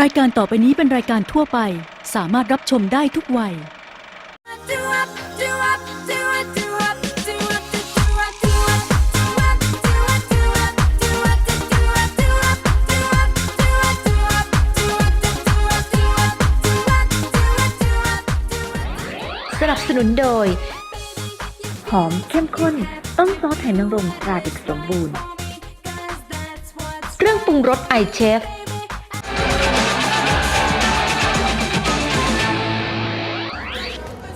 รายการต่อไปนี้เป็นรายการทั่วไป สามารถรับชมได้ทุกวัย Do up, do up, do it, do up, do up, do up, do up, do up, do up, do up, do up, do up, do up, do up, do up, do up, do up, do up, do up, do up, do up. สนับสนุนโดย หอมเข้มข้น ต้มซอสไห่นางรมตราเด็กสมบูรณ์ เครื่องปรุงรสไอเชฟ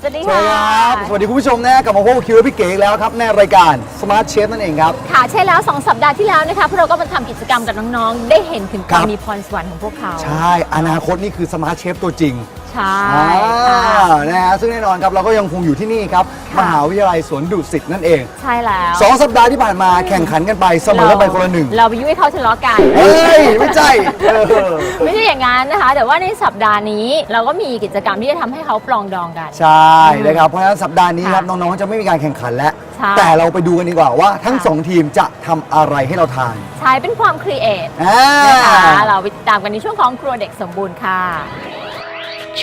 สวัสดีสวัสค่ะ ดีครับ สวัสดีคุณผู้ชมนะกลับมาพบกับคิวและพี่เก๋อีกแล้วครับในรายการ Smart Chef นั่นเองครับ ค่ะใช่แล้ว 2 สัปดาห์ที่แล้วนะคะพวกเราก็มาทำกิจกรรมกับน้องๆ ได้เห็นถึงคครัวามบมีพรสวรรค์ของพวกเขา ใช่ อนาคตนี่คือ Smart Chef ตัวจริงใช่อ่าค่ะนะฮะซึ่งแน่นอนครับเราก็ยังคงอยู่ที่นี่ครับค่ะมหาวิทยาลัยสวนดุสิตนั่นเองใช่แล้วสองสัปดาห์ที่ผ่านมาแข่งขันกันไปเสมอไปคนละหนึ่งเราไปยุ่ยให้เขาทะเลาะกัน เฮ้ย ไม่ใช่เออ ไม่ใช่อย่างนั้นนะคะ แต่ว่าในสัปดาห์นี้เราก็มีกิจกรรมที่จะทำให้เขาปลองดองกัน ใช่นะครับ เพราะฉะนั้นสัปดาห์นี้ครับค่ะน้องๆ จะไม่มีการแข่งขันแล้ว ใช่ แต่เราไปดูกันดีกว่าว่าทั้งค่ะสองทีมจะทำอะไรให้เราทานใช้เป็นความครีเอทอ่านะคะเราไปติดตามกันในช่วงของครัวเด็กสมบูรณ์ค่ะ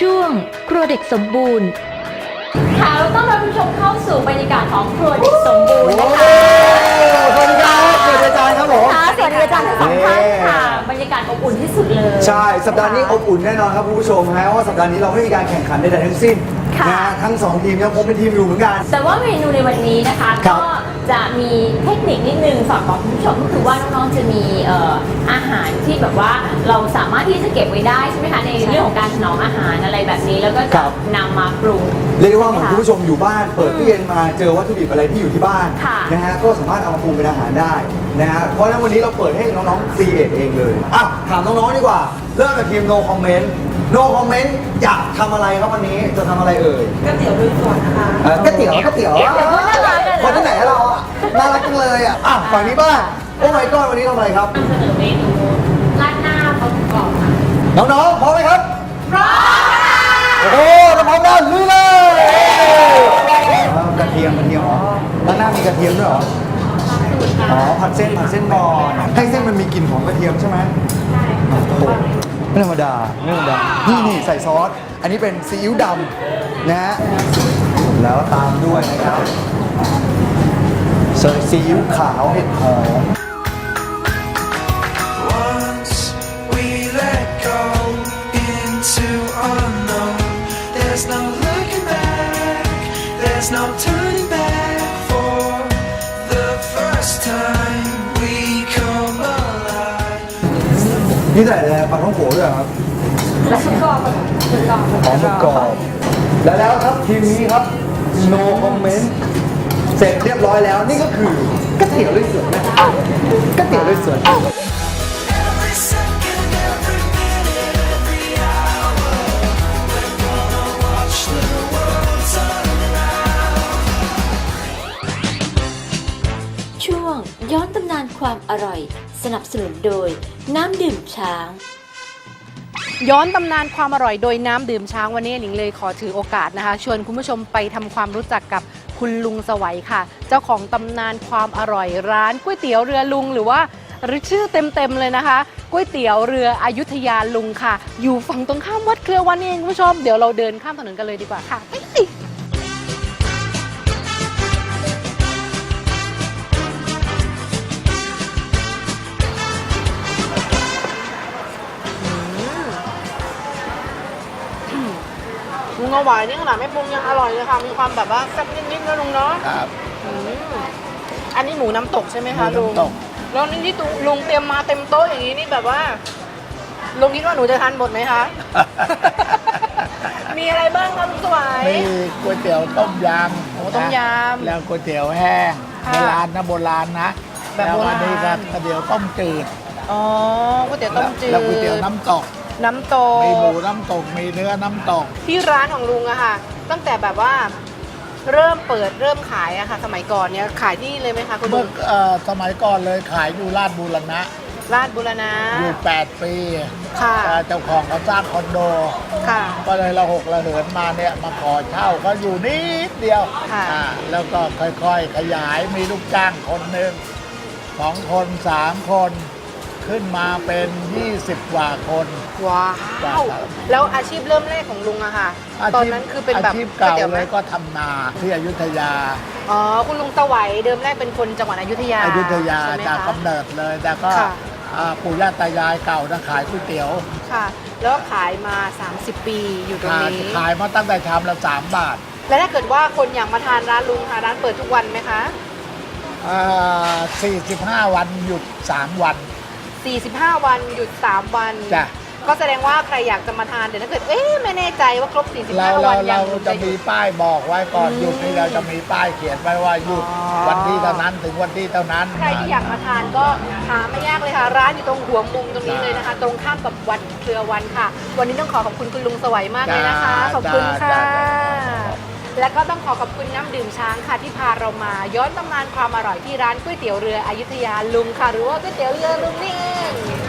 ช่วง ครัวเด็กสมบูรณ์ ค่ะเราต้องรับผู้ชมเข้าสู่บรรยากาศของครัวเด็กสมบูรณ์นะคะ สวัสดีครับ สวัสดีอาจารย์ครับผม ค่ะสวัสดีอาจารย์ทั้งสองท่านค่ะ บรรยากาศอบอุ่นที่สุดเลย ใช่ สัปดาห์นี้อบอุ่นแน่นอนครับคุณผู้ชมฮะว่าสัปดาห์นี้เราไม่มีการแข่งขันใดๆทั้งสิ้นค่ะ นะฮะทั้งสองทีมยังคงเป็นทีมอยู่เหมือนกัน แต่ว่าเมนูในวันนี้นะคะ ครัก็บ จะมีเทคนิคนิดนึงฝากบอกคุณผู้ชมก็คือว่าน้องๆจะมีเอ่ออาหารที่แบบว่าเราสามารถที่จะเก็บไว้ได้ใช่ไหมคะในเรื่องของการถนอมอาหารอะไรแบบนี้แล้วก็คจะรับนำมาปรุง เรียกได้ว่าเหมือนค่ะคุณผู้ชมอยู่บ้านเปิดตู้เย็นมาเจอวัตถุดิบอะไรที่อยู่ที่บ้านค่ะ นะฮะก็สามารถเอามาปรุงเป็นอาหารได้นะฮะเพราะฉะนั้นวันนี้เราเปิดให้น้องๆครีเอทเองเลยอะถามน้องๆดีกว่า เริ่มจากทีม no comment no comment อยากทำอะไรครับวันนี้จะทำอะไรเอ่ยก๋วยเตี๋ยวลุยสวนนะคะก๋วยเตี๋ยวก๋วยเตี๋ยวเดี๋ยวพูดน่ารักอะนะ คนที่ไหนเราอะ น่ารักจังเลยอะ อะฝั่งนี้บ้าง โอ้ my god วันนี้ทำอะไรครับ เสนอเมนูราดหน้าปลากรอบค่ะน้องๆ พร้อมไหมครับ พร้อมโอ้โหถ้าพร้อมแล้วลุยเลยอ้าวกระเทียมกระเทียมอ๋อด้านหน้ามีกระเทียมด้วยเหรออ๋อ ผัดเส้น ผัดเส้นก่อน ให้เส้นมันมีกลิ่นของกระเทียมใช่ไหม ใช่โอ้โหไม่ธรรมดาไม่ธรรมดา นี่นี่ใส่ซอส อันนี้เป็นซีอิ๊วดำนะฮะ แล้วตามด้วยนะครับ เสิร์ฟซีอิ๊วขาวเห็ดหอม Once we let go into unknown, there's no looking back, there's no turning back. For the first time, we come alive. นี่ใส่อะไรปลาท่องโกะด้วยเหรอครับแล้วก็กรอบหอมกรอบแล้วแล้วครับทีมนี้ครับ no comment เสร็จเรียบร้อยแล้วนี่ก็คือก๋วยเตี๋ยวลุยสวนนะก๋วยเตี๋ยวลุยสวน Every second, every minute, every hour, we're gonna watch the world turn around. ช่วงย้อนตำนานความอร่อย สนับสนุนโดย น้ำดื่มช้าง ย้อนตำนานความอร่อยโดยน้ำดื่มช้างวันนี้หนิงเลยขอถือโอกาสนะคะ ชวนคุณผู้ชมไปทำความรู้จักกับ คุณลุงสวัยค่ะ เจ้าของตำนานความอร่อยร้านก๋วยเตี๋ยวเรือลุงหรือว่าหรือชื่อเต็มๆเลยนะคะก๋วยเตี๋ยวเรืออยุธยาลุงค่ะ อยู่ฝั่งตรงข้ามวัดเครือวันนี่เองคุณผู้ชม เดี๋ยวเราเดินข้ามถนนกันเลยดีกว่าค่ะ เลยลุงเอาหวานนี่ขนาดไม่ปรุงยังอร่อยเลยค่ะ มีความแบบว่าแซ่บนิดๆนะลุงเนาะครับอืมอันนี้หมูน้ำตกใช่ไหมคะหมูลุงน้ำตก แล้วนี่ที่ตุลุงเตรียมมาเต็มโต๊ะอย่างนี้นี่แบบว่าลุงคิดว่าหนูจะทานหมดไหมคะ มีอะไรบ้างคะลุงสวาย มีก๋วยเตี๋ยวต้มยโอ้ำต้มยนะำแล้วก๋วยเตี๋ยวแห้งค่ะโบราณนะโบราณนะแบบแล้วโบราณอันนี้ก็ก๋วยเตี๋ยวต้มจืดอ๋อก๋วยเตี๋ยวต้มจืดแล้วก๋วยเตี๋ยวน้ำตก น้ำตกมีหมูน้ำตกมีเนื้อน้ำตก ที่ร้านของลุงอะค่ะ ตั้งแต่แบบว่าเริ่มเปิดเริ่มขายอะค่ะ สมัยก่อนเนี้ยขายที่นี่เลยไหมคะคุณลุเมื่องเอ่อสมัยก่อนเลยขายอยู่ลาดบูรณะ ราชบุรณะอยู่ 8 ปีค่ะเอ่อเจ้าของเขาสร้างคอนโด ค่ะ ก็เลยเราหกระเหินมาเนี่ยมาขอเช่าก็อยู่นิดเดียวค่ะ อ่าแล้วก็ค่อยๆขยายมีลูกจ้างคนหนึ่งสองคนสามคน ขขึ้นมาเป็น 20 กว่าคน ว้าวครับ แล้วอาชีพเริ่มแรกของลุงอะค่ะอาชีพตอนนั้นคือเป็นแบบอาชีพเก่าก๋วตี๋ยวไหเลมยก็ทำนาที่อยุธยาอ๋อ คุณลุงสวัยเดิมแรกเป็นคนจังหวัดอยุธยาอยุธยาใช่ไหมจากคะ กำเนิดเลย แต่ก็ค่ะ อ่าปู่ย่าตายายเก่านะขายก๋วยเตี๋ยวค่ะ แล้วก็ขายมา 30 ปีอยู่ตรงขายนี้ ขายมาตั้งแต่ชามละสามบาทแล้วถ้าเกิดว่าคนอยากมาทานร้านลุงค่ะร้านเปิดทุกวันไหมคะ อ่า45 วันหยุด 3 วัน 45 วันหยุด 3 วัน จ้ะ ก็แสดงว่าใครอยากจะมาทานแต่ถ้าเกิด เอ๊ะไม่แน่ใจว่าครบ เรา45 เราวันยัเรางจะมีป้ายบอกไว้ก่อนอืมหยุดนี่เราจะมีป้ายเขียนไว้ว่าหยุดอ๋อ วันที่เท่านั้นถึงวันที่เท่านั้น ใครที่อยากมาทานก็หาไม่ยากเลยค่ะ ร้านอยู่ตรงหัวมุมตรงนี้เลยนะคะ ตรงข้ามกับวัดเครือวันค่ะ วันนี้ต้องขอขอบคุณคุณลุงสวัยมากเลยนะคะจ้าขอบคุณจ้าค่ะ จ้า และก็ต้องขอขอบคุณน้ำดื่มช้างค่ะที่พาเรามา ย้อนตำนานความอร่อยที่ร้านก๋วยเตี๋ยวเรืออยุธยาลุงค่ะ หรือว่าก๋วยเตี๋ยวเรือลุงนี่เอง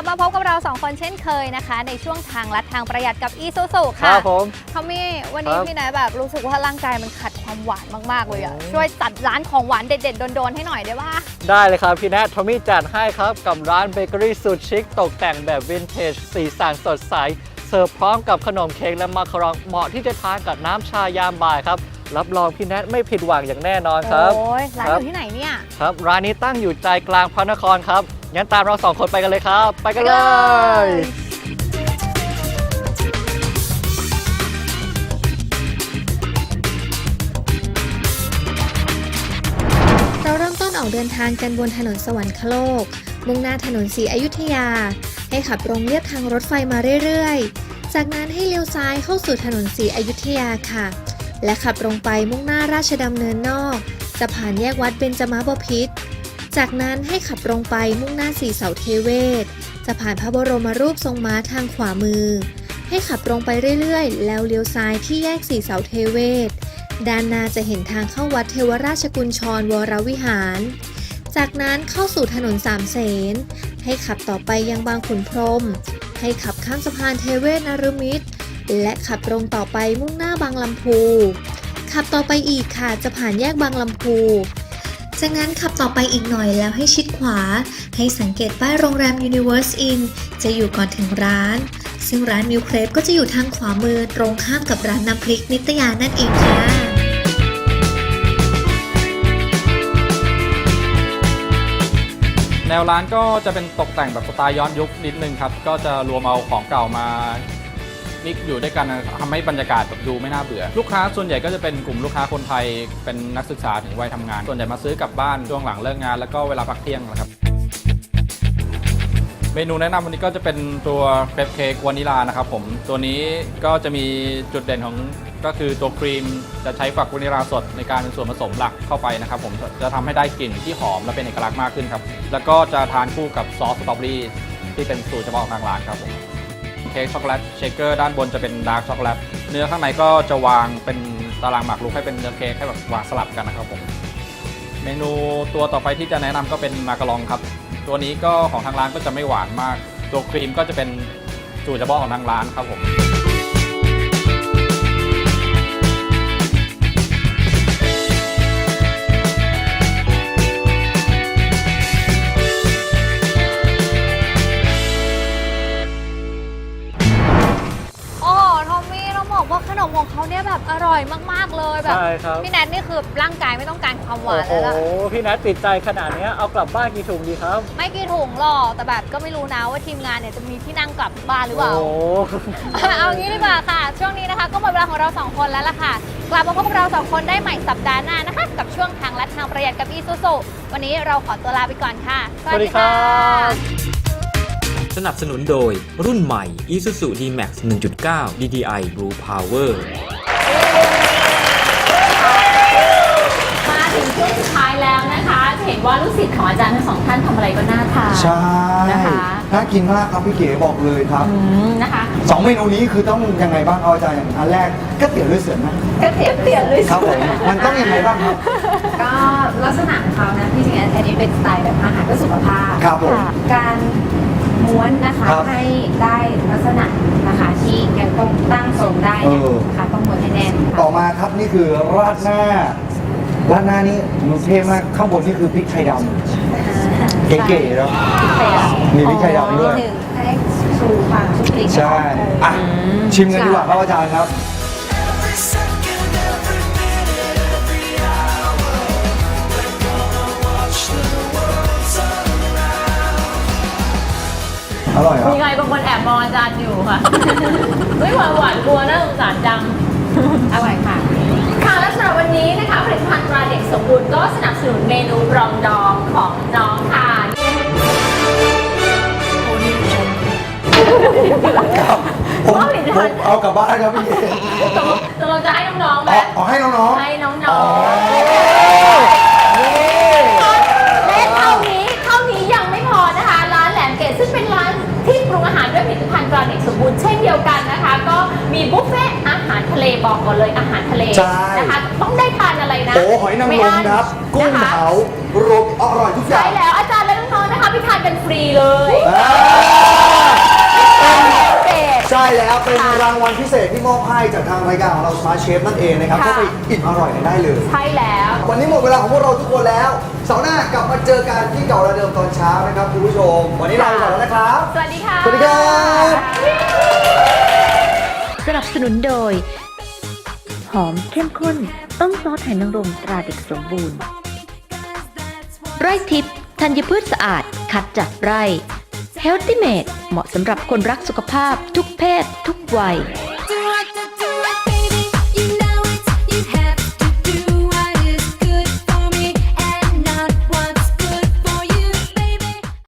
ลับมาพบกับเราสองคนเช่นเคยนะคะ ในช่วงทางลัดทางประหยัดกับอีซูซูคค่ะรับผม ทอมมี่วันนี้ครับ พี่นายแบบรู้สึกว่าร่างกายมันขัดความหวานมากๆเลยอะโอ้ช่วยตัดร้านของหวานเด็ดๆโดนๆให้หน่อยได้ป่ะได้เลยครับ พี่แนททอมมี่จัดให้ครับกับร้านเบเกอรี่สุดชิคตกแต่งแบบวินเทจสีสันสดใส เสิร์ฟพร้อมกับขนมเค้กและมาคารองเหมาะที่จะทานกับน้ำชายามบ่ายครับ รับรองพี่แนทไม่ผิดหวังอย่างแน่นอนครับ โอ้ยร้านคอรับยู่ที่ไหนเนี่ย ครับ ร้านนี้ตั้งอยู่ใจกลางพระนครครับ งั้นตามเราสองคนไปกันเลยครับ ไปกันเลย เราเริ่มต้นออกเดินทางกันบนถนนสวรรคโลก มุ่งหน้าถนนศรีอยุธยา ให้ขับตรงเลียบทางรถไฟมาเรื่อยๆ จากนั้นให้เลี้ยวซ้ายเข้าสู่ถนนศรีอยุธยาค่ะ และขับตรงไปมุ่งหน้าราชดำเนินนอก จะผ่านแยกวัดเบญจมาบพิตร จากนั้นให้ขับตรงไปมุ่งหน้าสี่เสาเทเวศ จะผ่านพระบรมรูปทรงม้าทางขวามือ ให้ขับตรงไปเรื่อยๆ แล้วเลี้ยวซ้ายที่แยกสี่เสาเทเวศ ด้านหน้าจะเห็นทางเข้าวัดเทวราชกุญชรวรวิหาร จากนั้นเข้าสู่ถนนสามเสน ให้ขับต่อไปยังบางขุนพรม ให้ขับข้ามสะพานเทเวศนรมิตร และขับตรงต่อไปมุ่งหน้าบางลำพู ขับต่อไปอีกค่ะจะผ่านแยกบางลำพู จากนั้นขับต่อไปอีกหน่อยแล้วให้ชิดขวา ให้สังเกตป้ายโรงแรม Universe Inn จะอยู่ก่อนถึงร้าน ซึ่งร้านมิวเครปก็จะอยู่ทางขวามือตรงข้ามกับร้านน้ำพริกนิตยานั่นเองค่ะแนวร้านก็จะเป็นตกแต่งแบบสไตล์ย้อนยุคนิดนึงครับ ก็จะรวมเอาของเก่ามา มิกอยู่ด้วยกันนะครับทำให้บรรยากาศแบบดูไม่น่าเบื่อ ลูกค้าส่วนใหญ่ก็จะเป็นกลุ่มลูกค้าคนไทยเป็นนักศึกษาถึงวัยทำงาน ส่วนใหญ่มาซื้อกลับบ้านช่วงหลังเลิกงาน แล้วก็เวลาพักเที่ยงนะครับเมนูแนะนำวันนี้ก็จะเป็นตัวเครปเค้กวานิลานะครับผมตัวนี้ก็จะมีจุดเด่นของก็คือตัวครีมจะใช้ฝักวานิลาสดในการเป็นส่วนผสมหลักเข้าไปนะครับผมจะทำให้ได้กลิ่นที่หอมและเป็นเอกลักษณ์มากขึ้นครับ แล้วก็จะทานคู่กับซอสสตรอเบอรี่ที่เป็นสูตรเฉพาะของทางร้านครับผม เค้กช็อกโกแลตเชคเกอร์ด้านบนจะเป็นดาร์กช็อกโกแลตเนื้อข้างในก็จะวางเป็นตารางหมากรุกให้เป็นเนื้อเค้กให้แบบวางสลับกันนะครับผมเมนูตัวต่อไปที่จะแนะนำก็เป็นมาการองครับ ตัวนี้ก็ของทางร้านก็จะไม่หวานมาก ตัวครีมก็จะเป็นสูตรเฉพาะของทางร้านครับผม อร่อยมาก ๆ เลยแบบ ใช่ครับ พี่แนทนี่คือร่างกายไม่ต้องการความหวาโอ้นโหแล้วล่ะพี่แนทติดใจขนาดเนี้ยเอากลับบ้านกี่ถุงดีครับไม่กี่ถุงหรอกแต่แบบก็ไม่รู้นะว่าทีมงานเนี่ยจะมีที่นั่งกลับบ้านหรือเปล่า โอ้โห เอางี้ดีกว่าค่ะ ช่วงนี้นะคะ ก็หมดเวลาของเราสองคนแล้วล่ะค่ะ กลับมาพบกับเราสองคนได้ใหม่สัปดาห์หน้านะคะ กับช่วงทางลัดทางประหยัดกับอีซูซูวันนี้เราขอตัวลาไปก่อนค่ะ สวัสดีครับ สนับสนุนโดยรุ่นใหม่ Isuzu D-Max 1.9 DDI Blue Power วนะคะจะเห็นว่าลูกศิษย์ของอาจารย์ทั้งสองท่านทำอะไรก็น่าทาน ใช่นะคะ น่ากินมากครับพี่เก๋บอกเลยครับอืมนะคะสองเมนูนี้คือต้องยังไงบ้างครับอาจารย์อย่างอันแรกก๋วยเตี๋ยวเลือดเสือนะกระเทียมเตียนเลยครับผมมันต้องยังไงบ้างครับ ก็ลักษณะของเขานะที่จริงๆอันนี้เป็นสไตล์แบบอาหารเพื่อสุขภาพ ครับผมะการม้วนนะคะครับให้ได้ลักษณะนะคะที่ยังต้องตั้งทรงได้เอเนี่ยอนะคะต้องม้วนให้แน่นค่ะ ต่อมาครับนี่คือราดหน้าราดหน้านี่ มันเท่มากข้างบนนี่คือพริกไทยดำเก๋ๆแล้วมีพริกไทยดำด้วยนิหนึ่งให้ชูความชุบกลิ่นใช่อะชิมกันดีกว่าครับอาจารย์ครับ Every second, every minute, every hour, we're gonna watch the world turn around. อร่อยครับมีใครบางคนแอบมองอาจารย์อยู่ค่ะ ไม่หวานหวานกลัวน่าสงสารจัง อร่อยค่ะ ค่ะและสำหรับวันนี้นะคะผลิตภัณฑ์ตราเด็กสมบูรณ์ก็สนับสนุนเมนูรองดองของน้องค่ะผมว่าผลิตผภัมณฑ์เอากลับบ้านครับพี่เก๋ตก หอยนางรไมครับกุ้งนะคะเผารวมอร่อยทุกอย่าใช่ง แล้วอาจารย์และน้องๆนะคะไปทานกันฟรีเลยอ่าเกตใช่แล้วเป็นรางวัลพิเศษที่มอบให้จากทางรายการของเรา Smart Chef นั่นเองนะครับค่ะ ก็ไปอิ่มอร่อยกันได้เลย ใช่แล้ว วันนี้หมดเวลาของพวกเราทุกคนแล้วเสาร์หน้ากลับมาเจอกันที่เก่าและเดิมตอนเช้านะครับคุณผู้ชม วันนี้ลาไปก่อนแล้วนะครับ สวัสดีค่ะ สวัสดีครับ สนับสนุนโดย หอมเข้มข้น ต้มซอสไห่นางรมตราเด็กสมบูรณ์ ไร่ทิพย์ธัญพืชสะอาด คัดจากไร่ Healthy Made เหมาะสำหรับคนรักสุขภาพทุกเพศ ทุกวัย